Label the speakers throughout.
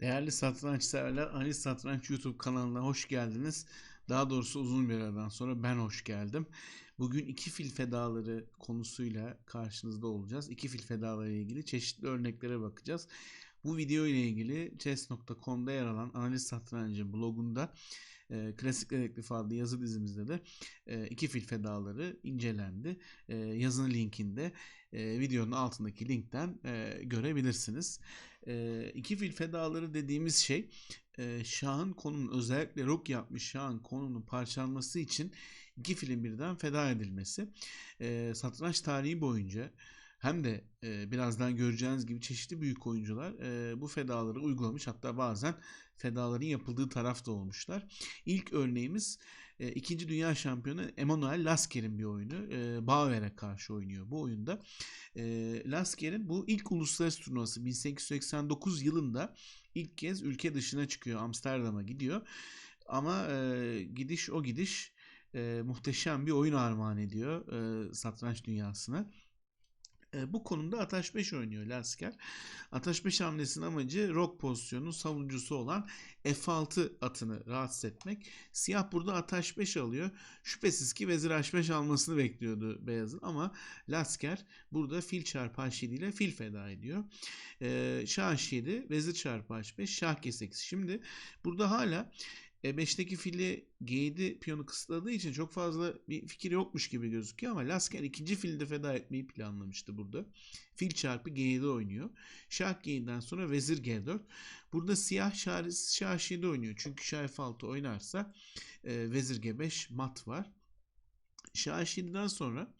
Speaker 1: Değerli satranç severler, Ali Satranç YouTube kanalına hoş geldiniz. Daha doğrusu uzun bir aradan sonra ben hoş geldim. Bugün iki fil fedaları konusuyla karşınızda olacağız. İki fil fedaları ile ilgili çeşitli örneklere bakacağız. Bu video ile ilgili chess.com'da yer alan Analiz Satrancı blogunda e, Klasik Dedektif adlı yazı dizimizde de e, iki fil fedaları incelendi. E, yazının linkinde e, videonun altındaki linkten e, görebilirsiniz. E, iki fil fedaları dediğimiz şey e, Şah'ın konunun özellikle rok yapmış Şah'ın konunun parçalanması için iki filin birden feda edilmesi. E, satranç tarihi boyunca hem de e, birazdan göreceğiniz gibi çeşitli büyük oyuncular e, bu fedaları uygulamış. Hatta bazen fedaların yapıldığı tarafta olmuşlar. İlk örneğimiz e, İkinci Dünya Şampiyonu Emanuel Lasker'in bir oyunu. E, Bauer'e karşı oynuyor bu oyunda. E, Lasker'in bu ilk uluslararası turnuvası 1889 yılında ilk kez ülke dışına çıkıyor. Amsterdam'a gidiyor. Ama e, gidiş o gidiş e, muhteşem bir oyun armağan ediyor e, satranç dünyasına. E, bu konumda Ataş 5 oynuyor Lasker. Ataş 5 hamlesinin amacı rock pozisyonunun savunucusu olan F6 atını rahatsız etmek. Siyah burada Ataş 5 alıyor. Şüphesiz ki Vezir H5 almasını bekliyordu Beyaz'ın ama Lasker burada fil çarpı H7 ile fil feda ediyor. E, Şah H7, Vezir çarpı H5, Şah G8. Şimdi burada hala e5'teki fili G7 piyonu kısıtladığı için çok fazla bir fikir yokmuş gibi gözüküyor ama Lasker ikinci fili de feda etmeyi planlamıştı burada. Fil çarpı G7 oynuyor. Şah G7'den sonra Vezir G4. Burada siyah şah, şah H7 oynuyor. Çünkü Şah F6 oynarsa e, Vezir G5 mat var. Şah H7'den sonra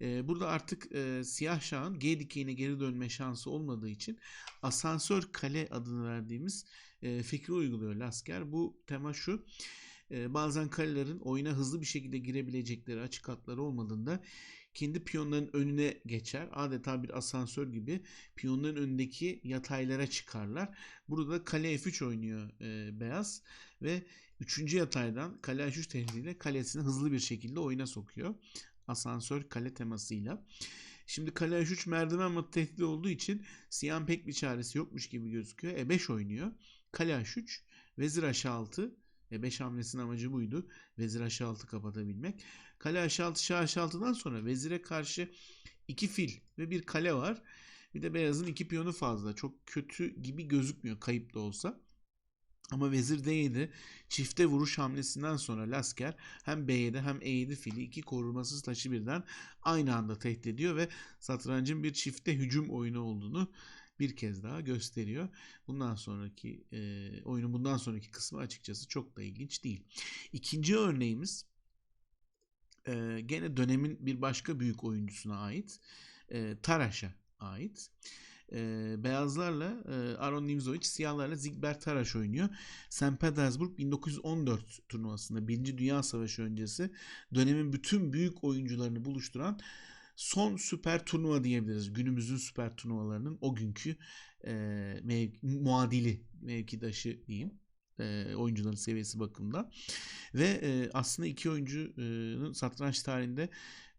Speaker 1: e, burada artık e, siyah şahın G dikeyine geri dönme şansı olmadığı için asansör kale adını verdiğimiz fikri uyguluyor Lasker. Bu tema şu. Bazen kalelerin oyuna hızlı bir şekilde girebilecekleri açık hatları olmadığında kendi piyonların önüne geçer. Adeta bir asansör gibi piyonların önündeki yataylara çıkarlar. Burada kale F3 oynuyor e, beyaz ve 3. yataydan kale H3 tehdidiyle kalesini hızlı bir şekilde oyuna sokuyor. Asansör kale temasıyla. Şimdi kale H3 merdiven tehdidi olduğu için siyahın pek bir çaresi yokmuş gibi gözüküyor. E5 oynuyor. Kale H3, Vezir H6. E5 hamlesinin amacı buydu. Vezir H6 kapatabilmek. Kale H6, Şah H6'dan sonra vezire karşı iki fil ve bir kale var. Bir de beyazın iki piyonu fazla. Çok kötü gibi gözükmüyor kayıp da olsa. Ama vezir D7 çifte vuruş hamlesinden sonra Lasker hem B7 hem E7 fili iki korumasız taşı birden aynı anda tehdit ediyor ve satrancın bir çifte hücum oyunu olduğunu bir kez daha gösteriyor. Bundan sonraki e, oyunun bundan sonraki kısmı açıkçası çok da ilginç değil. İkinci örneğimiz e, gene dönemin bir başka büyük oyuncusuna ait. E, Taraş'a ait. E, beyazlarla e, Aron Nimzovic, siyahlarla Zigbert Taraş oynuyor. St. Petersburg 1914 turnuvasında 1. Dünya Savaşı öncesi dönemin bütün büyük oyuncularını buluşturan son süper turnuva diyebiliriz. Günümüzün süper turnuvalarının o günkü e, mev, muadili mevkidaşı diyeyim e, oyuncuların seviyesi bakımından. Ve e, aslında iki oyuncunun satranç tarihinde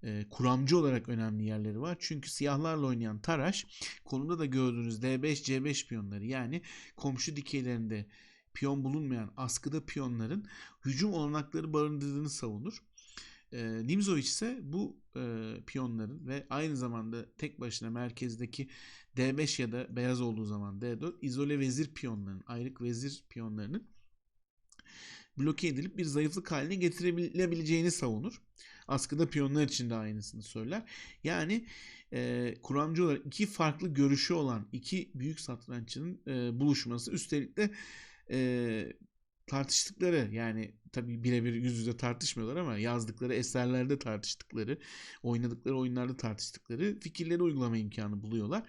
Speaker 1: e, kuramcı olarak önemli yerleri var. Çünkü siyahlarla oynayan Taraş konumda da gördüğünüz D5 C5 piyonları yani komşu dikeylerinde piyon bulunmayan askıda piyonların hücum olanakları barındırdığını savunur. E, Nimzovic ise bu e, piyonların ve aynı zamanda tek başına merkezdeki D5 ya da beyaz olduğu zaman D4 izole vezir piyonlarının, ayrık vezir piyonlarının bloke edilip bir zayıflık haline getirebileceğini savunur. Askıda piyonlar için de aynısını söyler. Yani e, kuramcı olarak iki farklı görüşü olan iki büyük satranççının e, buluşması üstelik de e, tartıştıkları yani tabi birebir yüz yüze tartışmıyorlar ama yazdıkları eserlerde tartıştıkları, oynadıkları oyunlarda tartıştıkları fikirleri uygulama imkanı buluyorlar.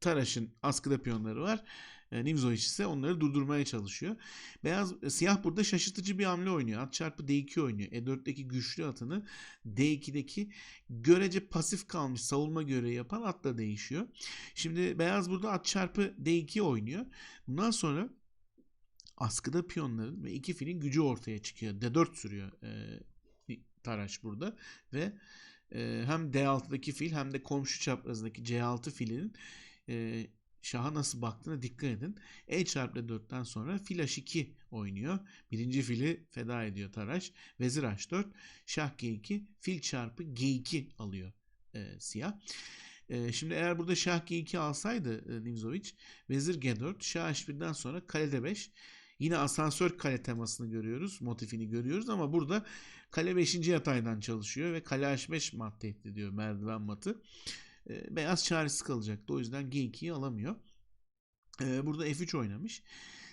Speaker 1: Taraş'ın askıda piyonları var. E, Nimzovic ise onları durdurmaya çalışıyor. Beyaz e, siyah burada şaşırtıcı bir hamle oynuyor. At çarpı D2 oynuyor. E4'teki güçlü atını D2'deki görece pasif kalmış savunma görevi yapan atla değişiyor. Şimdi beyaz burada at çarpı D2 oynuyor. Bundan sonra askıda piyonların ve iki filin gücü ortaya çıkıyor. D4 sürüyor e, Taraş burada ve e, hem D6'daki fil hem de komşu çaprazındaki C6 filinin e, şaha nasıl baktığına dikkat edin. E çarpı 4'ten sonra fil h2 oynuyor. Birinci fili feda ediyor Taraş. Vezir h4, şah g2, fil çarpı g2 alıyor e, siyah. E, şimdi eğer burada şah g2 alsaydı e, Nimzovic, vezir g4, şah h1'den sonra kale d5. Yine asansör kale temasını görüyoruz, motifini görüyoruz ama burada kale 5. yataydan çalışıyor ve kale h5 mat tehdit ediyor merdiven matı. E, beyaz çaresiz kalacaktı. O yüzden G2'yi alamıyor. E, burada F3 oynamış.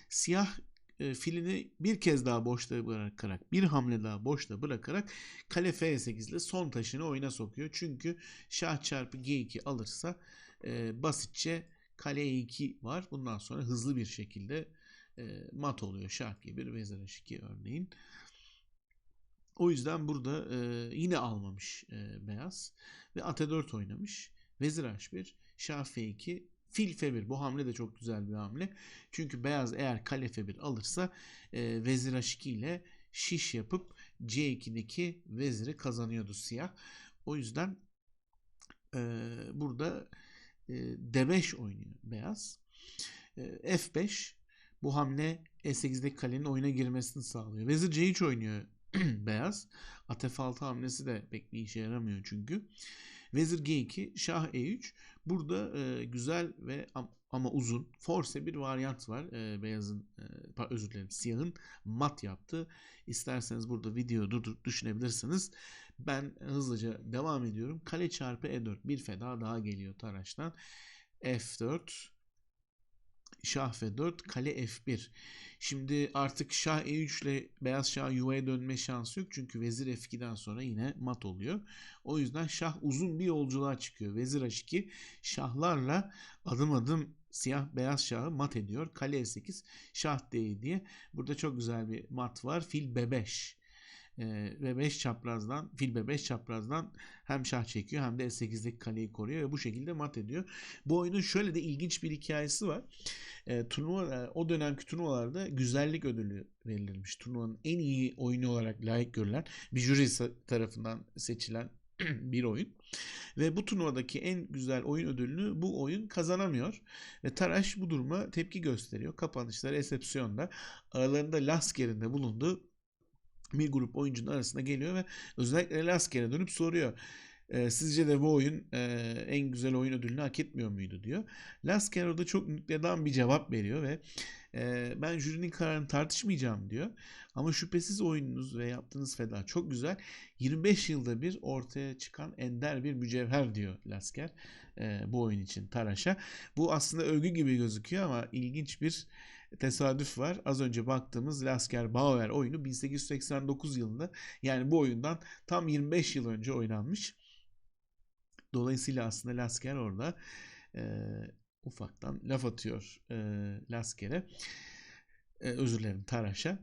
Speaker 1: Siyah e, filini bir kez daha boşta bırakarak, bir hamle daha boşta bırakarak kale F8 ile son taşını oyuna sokuyor. Çünkü şah çarpı G2 alırsa e, basitçe kale E2 var. Bundan sonra hızlı bir şekilde e, mat oluyor. Şah G1, vezir H2 örneğin. O yüzden burada e, yine almamış e, beyaz ve at 4 oynamış. Vezir H1, Şah F2, Fil F1. Bu hamle de çok güzel bir hamle. Çünkü beyaz eğer kale F1 alırsa e, Vezir H2 ile şiş yapıp C2'deki veziri kazanıyordu siyah. O yüzden e, burada e, D5 oynuyor beyaz. E, F5 bu hamle E8'deki kalenin oyuna girmesini sağlıyor. Vezir C3 oynuyor beyaz. At F6 hamlesi de pek bir işe yaramıyor çünkü. Vezir G2, Şah E3. Burada e, güzel ve ama uzun force bir varyant var. E, beyazın e, özür dilerim siyahın mat yaptı. İsterseniz burada video durdurup düşünebilirsiniz. Ben hızlıca devam ediyorum. Kale çarpı E4 bir feda daha geliyor Taraş'tan. F4 Şah F4, kale F1. Şimdi artık Şah E3 ile beyaz Şah yuvaya dönme şansı yok. Çünkü Vezir F2'den sonra yine mat oluyor. O yüzden Şah uzun bir yolculuğa çıkıyor. Vezir H2 Şahlarla adım adım siyah beyaz şahı mat ediyor. Kale E8, Şah D diye. Burada çok güzel bir mat var. Fil B5 ve 5 çaprazdan fil ve 5 çaprazdan hem şah çekiyor hem de S8'deki kaleyi koruyor ve bu şekilde mat ediyor. Bu oyunun şöyle de ilginç bir hikayesi var. E, turnuva o dönemki turnuvalarda güzellik ödülü verilirmiş. Turnuvanın en iyi oyunu olarak layık görülen bir jüri tarafından seçilen bir oyun. Ve bu turnuvadaki en güzel oyun ödülünü bu oyun kazanamıyor. Ve Taraş bu duruma tepki gösteriyor. Kapanışta, resepsiyonda aralarında Lasker'in de bulunduğu bir grup oyuncunun arasında geliyor ve özellikle Lasker'e dönüp soruyor. E, sizce de bu oyun e, en güzel oyun ödülünü hak etmiyor muydu diyor. Lasker orada çok nükledan bir cevap veriyor ve e, ben jürinin kararını tartışmayacağım diyor. Ama şüphesiz oyununuz ve yaptığınız feda çok güzel. 25 yılda bir ortaya çıkan ender bir mücevher diyor Lasker e, bu oyun için Taraş'a. Bu aslında övgü gibi gözüküyor ama ilginç bir tesadüf var. Az önce baktığımız Lasker Bauer oyunu 1889 yılında yani bu oyundan tam 25 yıl önce oynanmış. Dolayısıyla aslında Lasker orada e, ufaktan laf atıyor e, Lasker'e. E, özür dilerim Taraş'a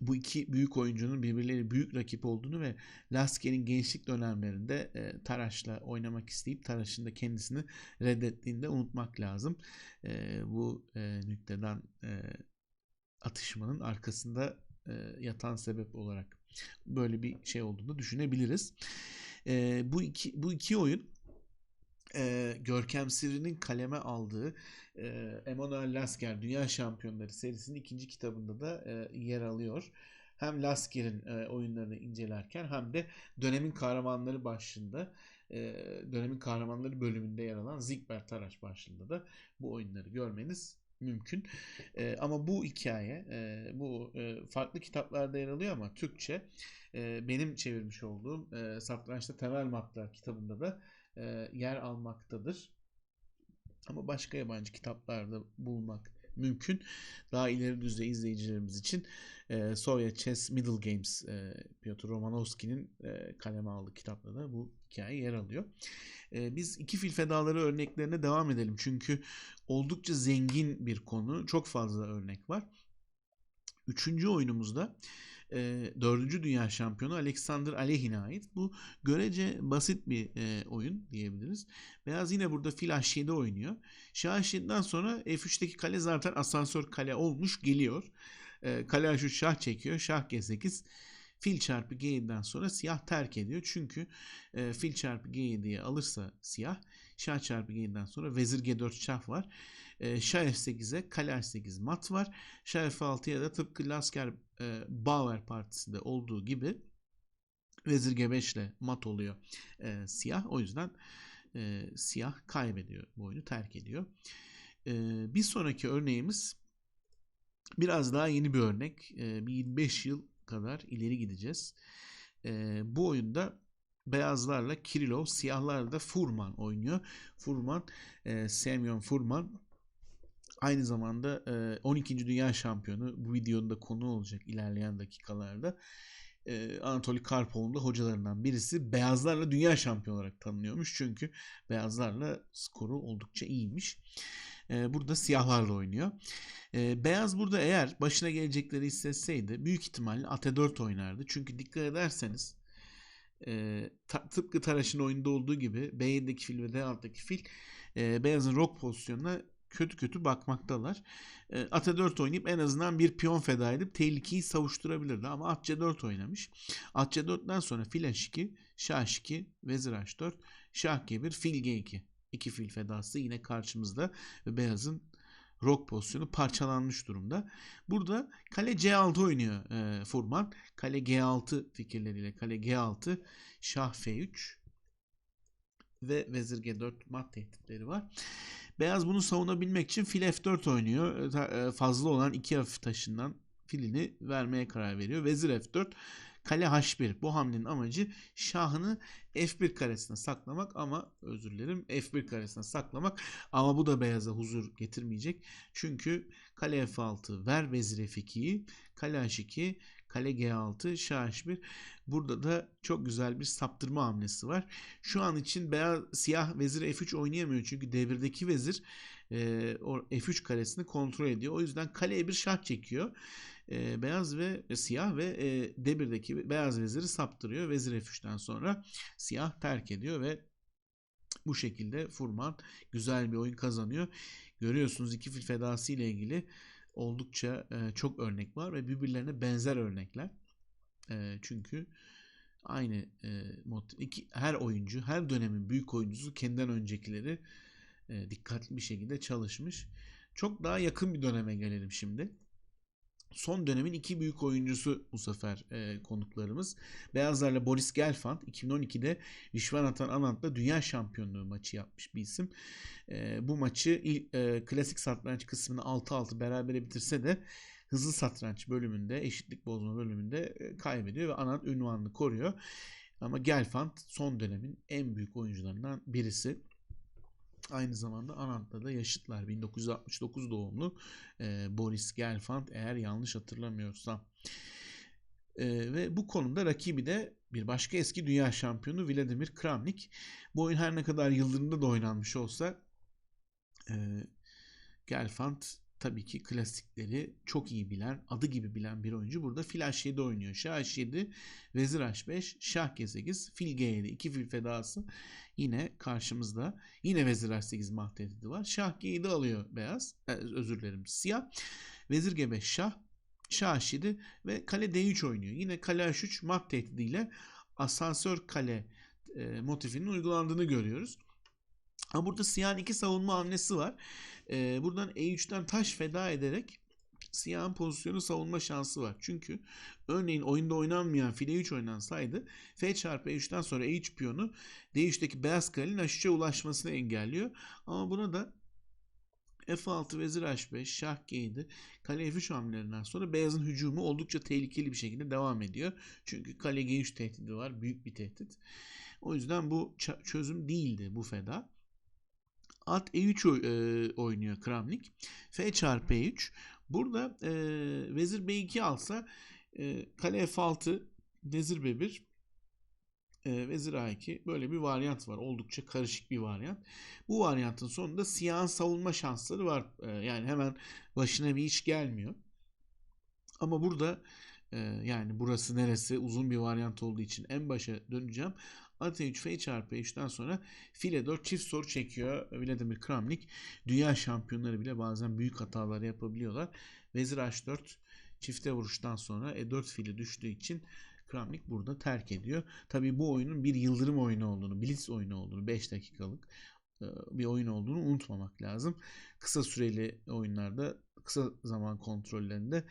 Speaker 1: bu iki büyük oyuncunun birbirleri büyük rakip olduğunu ve Lasker'in gençlik dönemlerinde e, Taraş'la oynamak isteyip Taraş'ın da kendisini reddettiğinde unutmak lazım. E, bu e, nükteden e, atışmanın arkasında e, yatan sebep olarak böyle bir şey olduğunu düşünebiliriz. E, bu iki bu iki oyun e, Görkem Sivri'nin kaleme aldığı e, Emanuel Lasker Dünya Şampiyonları serisinin ikinci kitabında da e, yer alıyor. Hem Lasker'in e, oyunlarını incelerken hem de dönemin kahramanları başlığında e, dönemin kahramanları bölümünde yer alan Zigbert Taraş başlığında da bu oyunları görmeniz mümkün. E, ama bu hikaye e, bu e, farklı kitaplarda yer alıyor ama Türkçe e, benim çevirmiş olduğum e, Satrançta Temel Matlar kitabında da e, yer almaktadır. Ama başka yabancı kitaplarda bulmak mümkün. Daha ileri düzey izleyicilerimiz için e, Sovyet Chess Middle Games e, Piotr Romanovski'nin e, kaleme aldığı kitapta da bu hikaye yer alıyor. E, biz iki fil fedaları örneklerine devam edelim. Çünkü oldukça zengin bir konu. Çok fazla örnek var. Üçüncü oyunumuzda e, 4. Dünya Şampiyonu Alexander Alehin'e ait. Bu görece basit bir e, oyun diyebiliriz. Beyaz yine burada fil h7 oynuyor. Şah h7'den sonra f3'teki kale zaten asansör kale olmuş geliyor. E, kale h3 şah çekiyor. Şah g8 fil çarpı g7'den sonra siyah terk ediyor. Çünkü e, fil çarpı g7'ye alırsa siyah Şah çarpı G'den sonra vezir G4 şah var. E, Şah F8'e kale H8 mat var. Şah F6'ya da tıpkı Lasker e, Bauer partisinde olduğu gibi vezir G5 ile mat oluyor e, siyah. O yüzden e, siyah kaybediyor bu oyunu terk ediyor. E, bir sonraki örneğimiz biraz daha yeni bir örnek. E, bir 25 yıl kadar ileri gideceğiz. E, bu oyunda beyazlarla Kirilov, siyahlarla da Furman oynuyor. Furman, e, Semyon Furman aynı zamanda e, 12. Dünya Şampiyonu. Bu videonun da konu olacak ilerleyen dakikalarda. E, Anatoly Karpov'un da hocalarından birisi. Beyazlarla dünya şampiyonu olarak tanınıyormuş. Çünkü beyazlarla skoru oldukça iyiymiş. E, burada siyahlarla oynuyor. E, beyaz burada eğer başına gelecekleri hissetseydi büyük ihtimalle at4 oynardı. Çünkü dikkat ederseniz e, ta, tıpkı Taraş'ın oyunda olduğu gibi B7'deki fil ve D alttaki fil e, beyazın rock pozisyonuna kötü kötü bakmaktalar. E, at 4 oynayıp en azından bir piyon feda edip tehlikeyi savuşturabilirdi ama at C4 oynamış. At C4'ten sonra fil H2, şah H2, vezir H4, şah G1, fil G2. İki fil fedası yine karşımızda ve beyazın rock pozisyonu parçalanmış durumda. Burada kale C6 oynuyor e, Furman. Kale G6 fikirleriyle kale G6, şah F3 ve vezir G4 mat tehditleri var. Beyaz bunu savunabilmek için fil F4 oynuyor. E, fazla olan iki hafif taşından filini vermeye karar veriyor. Vezir F4 Kale H1. Bu hamlenin amacı şahını F1 karesine saklamak ama özür dilerim F1 karesine saklamak ama bu da beyaza huzur getirmeyecek. Çünkü kale F6 ver vezir F2'yi kale H2 kale G6 şah H1 burada da çok güzel bir saptırma hamlesi var. Şu an için beyaz siyah vezir F3 oynayamıyor çünkü D1'deki vezir e, o F3 karesini kontrol ediyor. O yüzden kaleye bir şah çekiyor e, beyaz ve e, siyah ve e, D1'deki beyaz veziri saptırıyor. Vezir F3'ten sonra siyah terk ediyor ve bu şekilde Furman güzel bir oyun kazanıyor. Görüyorsunuz iki fil fedası ile ilgili oldukça e, çok örnek var ve birbirlerine benzer örnekler. E, çünkü aynı e, mod iki, her oyuncu, her dönemin büyük oyuncusu kendinden öncekileri e, dikkatli bir şekilde çalışmış. Çok daha yakın bir döneme gelelim şimdi. Son dönemin iki büyük oyuncusu bu sefer e, konuklarımız. Beyazlarla Boris Gelfand 2012'de Vishwanathan Anand'la dünya şampiyonluğu maçı yapmış bir isim. E, bu maçı ilk, e, klasik satranç kısmını 6-6 berabere bitirse de hızlı satranç bölümünde, eşitlik bozma bölümünde e, kaybediyor ve Anand ünvanını koruyor. Ama Gelfand son dönemin en büyük oyuncularından birisi. Aynı zamanda Anant'la da yaşıtlar. 1969 doğumlu e, Boris Gelfand eğer yanlış hatırlamıyorsam. E, ve bu konuda rakibi de bir başka eski dünya şampiyonu Vladimir Kramnik. Bu oyun her ne kadar yıldırımda da oynanmış olsa e, Gelfand tabii ki klasikleri çok iyi bilen, adı gibi bilen bir oyuncu. Burada fil h7 oynuyor. Şah h7, vezir h5, şah g8, fil g7. iki fil fedası yine karşımızda. Yine vezir h8 mat var. Şah g7 alıyor beyaz. E, özür dilerim siyah. Vezir g5 şah. Şah h7 ve kale d3 oynuyor. Yine kale h3 mat tehdidiyle asansör kale e, motifinin uygulandığını görüyoruz. Ama burada siyahın iki savunma hamlesi var. Ee, buradan E3'ten taş feda ederek siyahın pozisyonu savunma şansı var. Çünkü örneğin oyunda oynanmayan file 3 oynansaydı F çarpı E3'ten sonra E3 piyonu D3'teki beyaz kalenin H3'e ulaşmasını engelliyor. Ama buna da F6 vezir H5 şah G7 kale F3 hamlelerinden sonra beyazın hücumu oldukça tehlikeli bir şekilde devam ediyor. Çünkü kale G3 tehdidi var. Büyük bir tehdit. O yüzden bu çözüm değildi bu feda. At E3 e, oynuyor Kramnik. F çarpı E3. Burada e, vezir B2 alsa e, kale F6 vezir B1 e, vezir A2 böyle bir varyant var. Oldukça karışık bir varyant. Bu varyantın sonunda siyahın savunma şansları var. E, yani hemen başına bir iş gelmiyor. Ama burada e, yani burası neresi uzun bir varyant olduğu için en başa döneceğim. At e3 f çarpı e3'ten sonra file 4 çift soru çekiyor Vladimir Kramnik. Dünya şampiyonları bile bazen büyük hatalar yapabiliyorlar. Vezir h4 çifte vuruştan sonra e4 fili düştüğü için Kramnik burada terk ediyor. Tabi bu oyunun bir yıldırım oyunu olduğunu, blitz oyunu olduğunu 5 dakikalık e, bir oyun olduğunu unutmamak lazım. Kısa süreli oyunlarda, kısa zaman kontrollerinde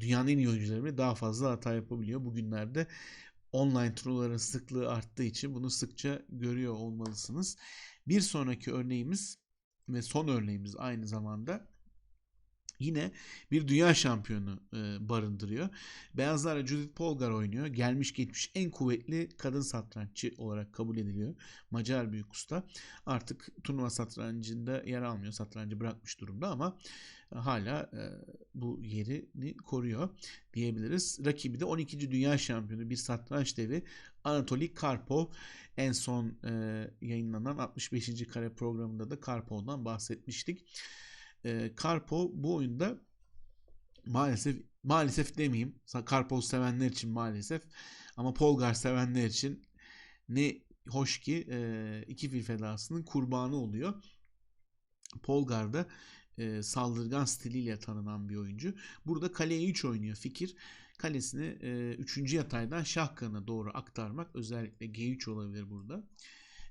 Speaker 1: dünyanın en iyi oyuncuları bile daha fazla hata yapabiliyor. Bugünlerde online turnuvaların sıklığı arttığı için bunu sıkça görüyor olmalısınız. Bir sonraki örneğimiz ve son örneğimiz aynı zamanda yine bir dünya şampiyonu e, barındırıyor. Beyazlarla Judith Polgar oynuyor. Gelmiş geçmiş en kuvvetli kadın satranççı olarak kabul ediliyor. Macar büyük usta. Artık turnuva satrancında yer almıyor. Satrancı bırakmış durumda ama hala e, bu yerini koruyor diyebiliriz. Rakibi de 12. dünya şampiyonu bir satranç devi Anatoly Karpov. En son e, yayınlanan 65. kare programında da Karpov'dan bahsetmiştik. E, Karpov bu oyunda maalesef maalesef demeyeyim. Karpov sevenler için maalesef ama Polgar sevenler için ne hoş ki e, iki fil fedasının kurbanı oluyor. Polgar da e, saldırgan stiliyle tanınan bir oyuncu. Burada kaleye 3 oynuyor fikir. Kalesini 3. E, yataydan şah kanına doğru aktarmak özellikle G3 olabilir burada.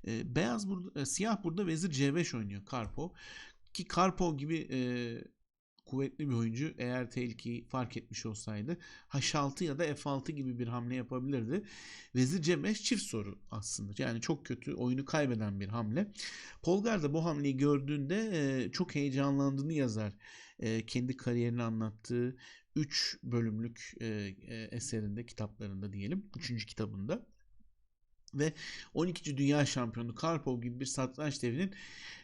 Speaker 1: E, beyaz burada, e, siyah burada vezir C5 oynuyor Karpov. Ki Karpov gibi e, kuvvetli bir oyuncu eğer tehlikeyi fark etmiş olsaydı H6 ya da F6 gibi bir hamle yapabilirdi. Vezir C5 çift soru aslında. Yani çok kötü oyunu kaybeden bir hamle. Polgar da bu hamleyi gördüğünde e, çok heyecanlandığını yazar. E, kendi kariyerini anlattığı 3 bölümlük e, e, eserinde, kitaplarında diyelim. 3. kitabında. Ve 12. Dünya Şampiyonu Karpov gibi bir satranç devinin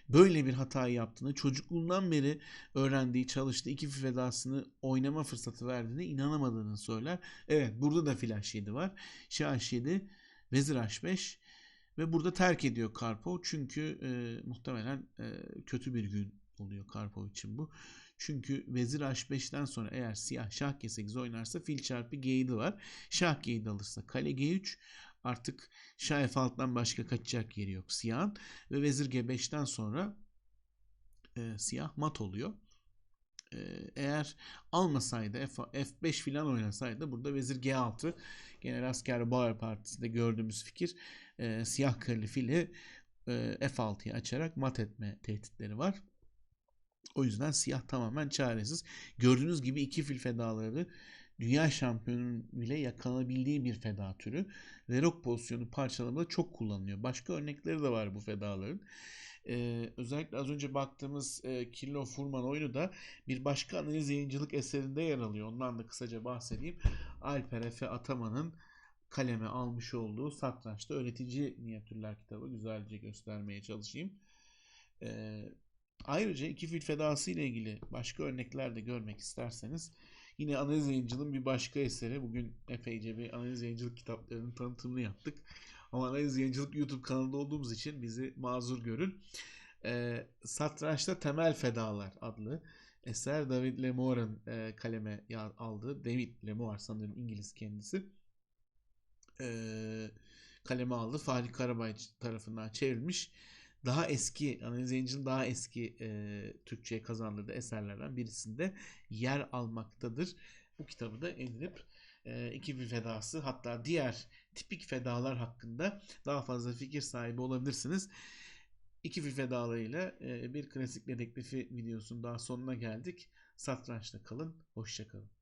Speaker 1: böyle bir hatayı yaptığını, çocukluğundan beri öğrendiği, çalıştığı iki fedasını oynama fırsatı verdiğine inanamadığını söyler. Evet burada da flash 7 var. Şah 7, Vezir H5 ve burada terk ediyor Karpov. Çünkü e, muhtemelen e, kötü bir gün oluyor Karpov için bu. Çünkü vezir h5'ten sonra eğer siyah şah g8 oynarsa fil çarpı g7 var. Şah g7 alırsa kale g3 artık şah f6'dan başka kaçacak yeri yok siyahın. Ve vezir g5'ten sonra e, siyah mat oluyor. E, eğer almasaydı F, f5 filan oynasaydı burada vezir g6 gene asker Bauer Partisi'nde gördüğümüz fikir e, siyah kareli fili e, f6'yı açarak mat etme tehditleri var. O yüzden siyah tamamen çaresiz. Gördüğünüz gibi iki fil fedaları dünya şampiyonunun bile yakalanabildiği bir feda türü. Ve rok pozisyonu parçalamada çok kullanılıyor. Başka örnekleri de var bu fedaların. Ee, özellikle az önce baktığımız e, Kirlo Furman oyunu da bir başka analiz yayıncılık eserinde yer alıyor. Ondan da kısaca bahsedeyim. Alper Efe Ataman'ın kaleme almış olduğu satrançta öğretici minyatürler kitabı güzelce göstermeye çalışayım. Ee, ayrıca iki fil fedası ile ilgili başka örnekler de görmek isterseniz Yine analiz yayıncılığın bir başka eseri. Bugün epeyce bir analiz yayıncılık kitaplarının tanıtımını yaptık. Ama analiz yayıncılık YouTube kanalında olduğumuz için bizi mazur görün. E, Satrançta Temel Fedalar adlı eser David Lemoire'ın e, kaleme aldığı. David Lemoire sanırım İngiliz kendisi. E, kaleme aldı. Fahri Karabay tarafından çevrilmiş daha eski analiz yayıncının daha eski e, Türkçe'ye kazandırdığı eserlerden birisinde yer almaktadır. Bu kitabı da edinip e, iki bir fedası hatta diğer tipik fedalar hakkında daha fazla fikir sahibi olabilirsiniz. İki fil fedalarıyla e, bir klasik dedektifi videosunun daha sonuna geldik. Satrançta kalın, hoşçakalın.